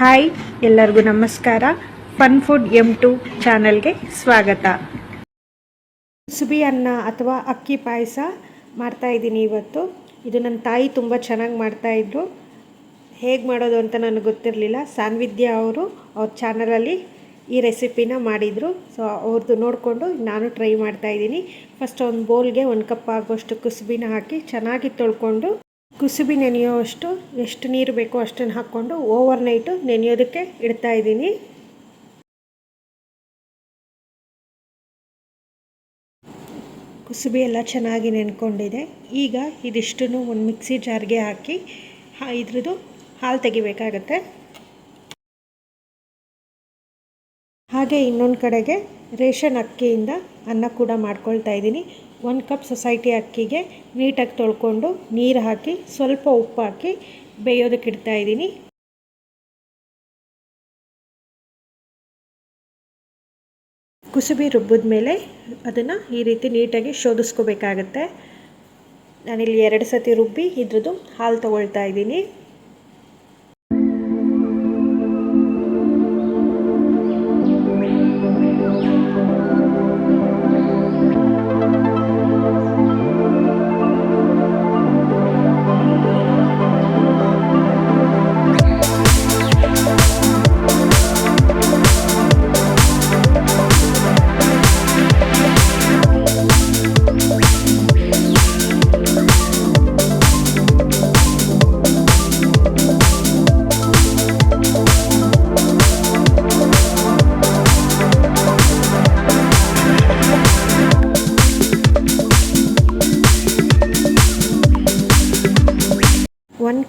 Hi, ಎಲ್ಲರಿಗೂ ನಮಸ್ಕಾರ. Fun food M to ಚಾನಲ್ಗೆ ಸ್ವಾಗತ. ಕುಸುಬಿ ಅನ್ನ ಅಥವಾ ಅಕ್ಕಿ ಪಾಯಸ ಮಾಡ್ತಾ ಇದ್ದೀನಿ ಇವತ್ತು. ಇದು ನನ್ನ ತಾಯಿ ತುಂಬ ಚೆನ್ನಾಗಿ ಮಾಡ್ತಾಯಿದ್ರು ಹೇಗೆ ಮಾಡೋದು ಅಂತ ನನಗೆ ಗೊತ್ತಿರಲಿಲ್ಲ. ಸಾನ್ವಿದ್ಯ ಅವರು ಅವ್ರ ಚಾನಲಲ್ಲಿ ಈ ರೆಸಿಪಿನ ಮಾಡಿದರು. ಸೊ ಅವ್ರದ್ದು ನೋಡಿಕೊಂಡು ನಾನು ಟ್ರೈ ಮಾಡ್ತಾ ಇದ್ದೀನಿ. ಫಸ್ಟ್ ಒಂದು ಬೌಲ್ಗೆ ಒಂದು ಕಪ್ ಆಗೋಷ್ಟು ಕುಸುಬಿನ ಹಾಕಿ ಚೆನ್ನಾಗಿ ತೊಳ್ಕೊಂಡು ಕುಸುಬಿ ನೆನೆಯೋವಷ್ಟು, ಎಷ್ಟು ನೀರು ಬೇಕೋ ಅಷ್ಟನ್ನು ಹಾಕ್ಕೊಂಡು ಓವರ್ ನೈಟು ನೆನೆಯೋದಕ್ಕೆ ಇಡ್ತಾ ಇದ್ದೀನಿ. ಕುಸುಬಿ ಎಲ್ಲ ಚೆನ್ನಾಗಿ ನೆನ್ಕೊಂಡಿದೆ. ಈಗ ಇದಿಷ್ಟನ್ನು ಒಂದು ಮಿಕ್ಸಿ ಜಾರ್ಗೆ ಹಾಕಿ ಇದ್ರದ್ದು ಹಾಲು ತೆಗಿಬೇಕಾಗತ್ತೆ. ಹಾಗೆ ಇನ್ನೊಂದು ಕಡೆಗೆ ರೇಷನ್ ಅಕ್ಕಿಯಿಂದ ಅನ್ನ ಕೂಡ ಮಾಡ್ಕೊಳ್ತಾ ಇದ್ದೀನಿ. ಒಂದು ಕಪ್ ಸೊಸೈಟಿ ಅಕ್ಕಿಗೆ ನೀಟಾಗಿ ತೊಳ್ಕೊಂಡು ನೀರು ಹಾಕಿ, ಸ್ವಲ್ಪ ಉಪ್ಪು ಹಾಕಿ ಬೇಯೋದಕ್ಕೆ ಇಡ್ತಾ ಇದ್ದೀನಿ. ಕುಸುಬಿ ರುಬ್ಬಿದ ಮೇಲೆ ಅದನ್ನು ಈ ರೀತಿ ನೀಟಾಗಿ ಶೋಧಿಸ್ಕೋಬೇಕಾಗತ್ತೆ. ನಾನಿಲ್ಲಿ ಎರಡು ಸತಿ ರುಬ್ಬಿ ಇದ್ರದ್ದು ಹಾಲು ತಗೊಳ್ತಾ ಇದ್ದೀನಿ.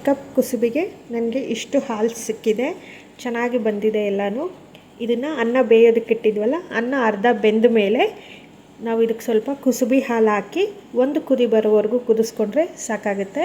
ಕಪ್ ಕುಸುಬಿಗೆ ನನಗೆ ಇಷ್ಟು ಹಾಲು ಸಿಕ್ಕಿದೆ. ಚೆನ್ನಾಗಿ ಬಂದಿದೆ ಎಲ್ಲನೂ. ಇದನ್ನು ಅನ್ನ ಬೇಯೋದಕ್ಕೆ ಇಟ್ಟಿದ್ವಲ್ಲ, ಅನ್ನ ಅರ್ಧ ಬೆಂದ ಮೇಲೆ ನಾವು ಇದಕ್ಕೆ ಸ್ವಲ್ಪ ಕುಸುಬಿ ಹಾಲು ಹಾಕಿ ಒಂದು ಕುದಿ ಬರೋವರೆಗೂ ಕುದಿಸ್ಕೊಂಡ್ರೆ ಸಾಕಾಗುತ್ತೆ.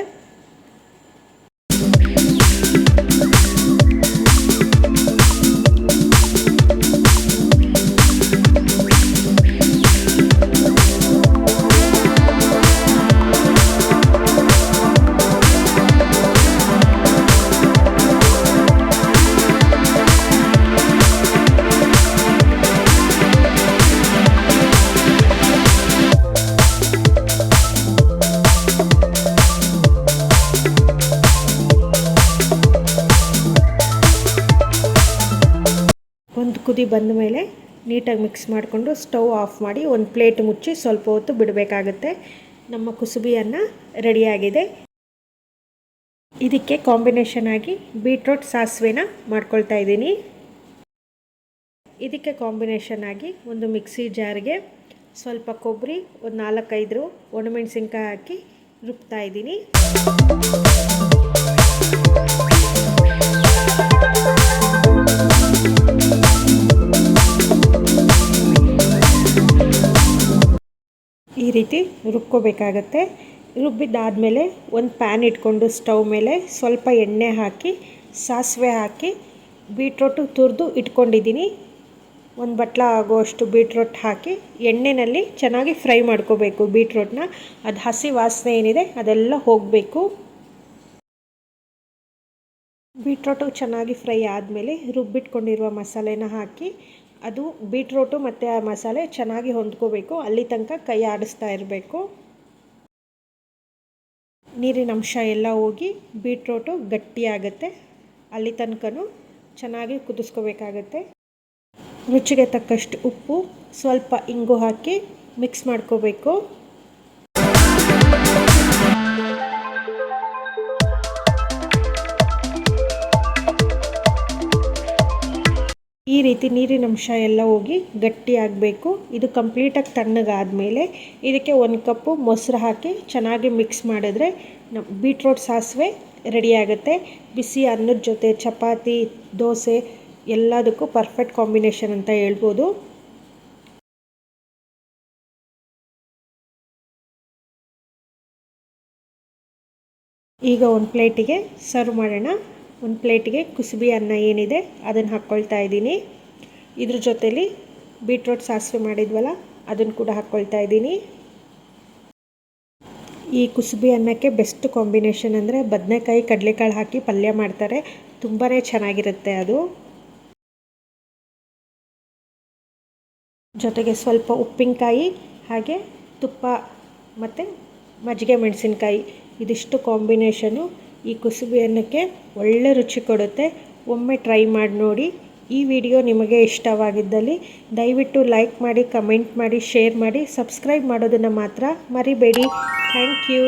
ಕುದಿ ಬಂದ ಮೇಲೆ ನೀಟಾಗಿ ಮಿಕ್ಸ್ ಮಾಡಿಕೊಂಡು ಸ್ಟವ್ ಆಫ್ ಮಾಡಿ ಒಂದು ಪ್ಲೇಟ್ ಮುಚ್ಚಿ ಸ್ವಲ್ಪ ಹೊತ್ತು ಬಿಡಬೇಕಾಗುತ್ತೆ. ನಮ್ಮ ಕುಸುಬಿಯನ್ನು ರೆಡಿಯಾಗಿದೆ ಇದಕ್ಕೆ ಕಾಂಬಿನೇಷನ್ ಆಗಿ ಬೀಟ್ರೋಟ್ ಸಾಸಿವೆನ ಮಾಡ್ಕೊಳ್ತಾ ಇದ್ದೀನಿ. ಇದಕ್ಕೆ ಕಾಂಬಿನೇಷನ್ ಆಗಿ ಒಂದು ಮಿಕ್ಸಿ ಜಾರ್ಗೆ ಸ್ವಲ್ಪ ಕೊಬ್ಬರಿ ಒಂದು ನಾಲ್ಕೈದು ಒಣಮೆಣಸಿನ್ಕಾಯಿ ಹಾಕಿ ರುಬ್ತಾ ಇದ್ದೀನಿ. ರೀತಿ ರುಬ್ಕೋಬೇಕಾಗತ್ತೆ. ರುಬ್ಬಿದ್ದಾದಮೇಲೆ ಒಂದು ಪ್ಯಾನ್ ಇಟ್ಕೊಂಡು ಸ್ಟವ್ ಮೇಲೆ ಸ್ವಲ್ಪ ಎಣ್ಣೆ ಹಾಕಿ, ಸಾಸಿವೆ ಹಾಕಿ, ಬೀಟ್ರೋಟು ತುರಿದು ಇಟ್ಕೊಂಡಿದ್ದೀನಿ. ಒಂದು ಬಟ್ಲ ಆಗೋಷ್ಟು ಬೀಟ್ರೋಟ್ ಹಾಕಿ ಎಣ್ಣೆಯಲ್ಲಿ ಚೆನ್ನಾಗಿ ಫ್ರೈ ಮಾಡ್ಕೋಬೇಕು ಬೀಟ್ರೋಟ್ನ. ಅದು ಹಸಿ ವಾಸನೆ ಏನಿದೆ ಅದೆಲ್ಲ ಹೋಗಬೇಕು. ಬೀಟ್ರೋಟು ಚೆನ್ನಾಗಿ ಫ್ರೈ ಆದಮೇಲೆ ರುಬ್ಬಿಟ್ಕೊಂಡಿರುವ ಮಸಾಲೆನ ಹಾಕಿ ಅದು ಬೀಟ್ರೋಟು ಮತ್ತು ಆ ಮಸಾಲೆ ಚೆನ್ನಾಗಿ ಹೊಂದ್ಕೋಬೇಕು. ಅಲ್ಲಿ ತನಕ ಕೈ ಆಡಿಸ್ತಾ ಇರಬೇಕು. ನೀರಿನ ಅಂಶ ಎಲ್ಲ ಹೋಗಿ ಬೀಟ್ರೋಟು ಗಟ್ಟಿಯಾಗುತ್ತೆ. ಅಲ್ಲಿ ತನಕನೂ ಚೆನ್ನಾಗಿ ಕುದಿಸ್ಕೋಬೇಕಾಗತ್ತೆ. ರುಚಿಗೆ ತಕ್ಕಷ್ಟು ಉಪ್ಪು ಸ್ವಲ್ಪ ಇಂಗು ಹಾಕಿ ಮಿಕ್ಸ್ ಮಾಡ್ಕೋಬೇಕು. ಈ ರೀತಿ ನೀರಿನ ಅಂಶ ಎಲ್ಲ ಹೋಗಿ ಗಟ್ಟಿ ಆಗಬೇಕು ಇದು ಕಂಪ್ಲೀಟಾಗಿ ತಣ್ಣಗಾದಮೇಲೆ ಇದಕ್ಕೆ ಒಂದು ಕಪ್ಪು ಮೊಸರು ಹಾಕಿ ಚೆನ್ನಾಗಿ ಮಿಕ್ಸ್ ಮಾಡಿದ್ರೆ ನಮ್ಮ ಬೀಟ್ರೋಟ್ ಸಾಸಿವೆ ರೆಡಿಯಾಗುತ್ತೆ ಬಿಸಿ ಅನ್ನದ ಜೊತೆ ಚಪಾತಿ, ದೋಸೆ ಎಲ್ಲದಕ್ಕೂ ಪರ್ಫೆಕ್ಟ್ ಕಾಂಬಿನೇಷನ್ ಅಂತ ಹೇಳ್ಬೋದು. ಈಗ ಒಂದು ಪ್ಲೇಟಿಗೆ ಸರ್ವ್ ಮಾಡೋಣ. ಒಂದು ಪ್ಲೇಟಿಗೆ ಕುಸುಬಿ ಅನ್ನ ಏನಿದೆ ಅದನ್ನು ಹಾಕ್ಕೊಳ್ತಾ ಇದ್ದೀನಿ. ಇದ್ರ ಜೊತೇಲಿ ಬೀಟ್ರೋಟ್ ಸಾಸಿವೆ ಮಾಡಿದ್ವಲ್ಲ, ಅದನ್ನು ಕೂಡ ಹಾಕ್ಕೊಳ್ತಾ ಇದ್ದೀನಿ. ಈ ಕುಸುಬಿ ಅನ್ನಕ್ಕೆ ಬೆಸ್ಟ್ ಕಾಂಬಿನೇಷನ್ ಅಂದರೆ ಬದನೆಕಾಯಿ ಕಡಲೆಕಾಳು ಹಾಕಿ ಪಲ್ಯ ಮಾಡ್ತಾರೆ. ತುಂಬಾ ಚೆನ್ನಾಗಿರುತ್ತೆ ಅದು. ಜೊತೆಗೆ ಸ್ವಲ್ಪ ಉಪ್ಪಿನಕಾಯಿ, ಹಾಗೆ ತುಪ್ಪ ಮತ್ತು ಮಜ್ಜಿಗೆ ಮೆಣಸಿನ್ಕಾಯಿ, ಇದಿಷ್ಟು ಕಾಂಬಿನೇಷನು ಈ ಕುಸುಬಿ ಅನ್ನಕ್ಕೆ ಒಳ್ಳೆ ರುಚಿ ಕೊಡುತ್ತೆ. ಒಮ್ಮೆ ಟ್ರೈ ಮಾಡಿ ನೋಡಿ. ಈ ವಿಡಿಯೋ ನಿಮಗೆ ಇಷ್ಟವಾಗಿದ್ದಲ್ಲಿ ದಯವಿಟ್ಟು ಲೈಕ್ ಮಾಡಿ, ಕಮೆಂಟ್ ಮಾಡಿ, ಶೇರ್ ಮಾಡಿ, ಸಬ್ಸ್ಕ್ರೈಬ್ ಮಾಡೋದನ್ನು ಮಾತ್ರ ಮರಿಬೇಡಿ. Thank you.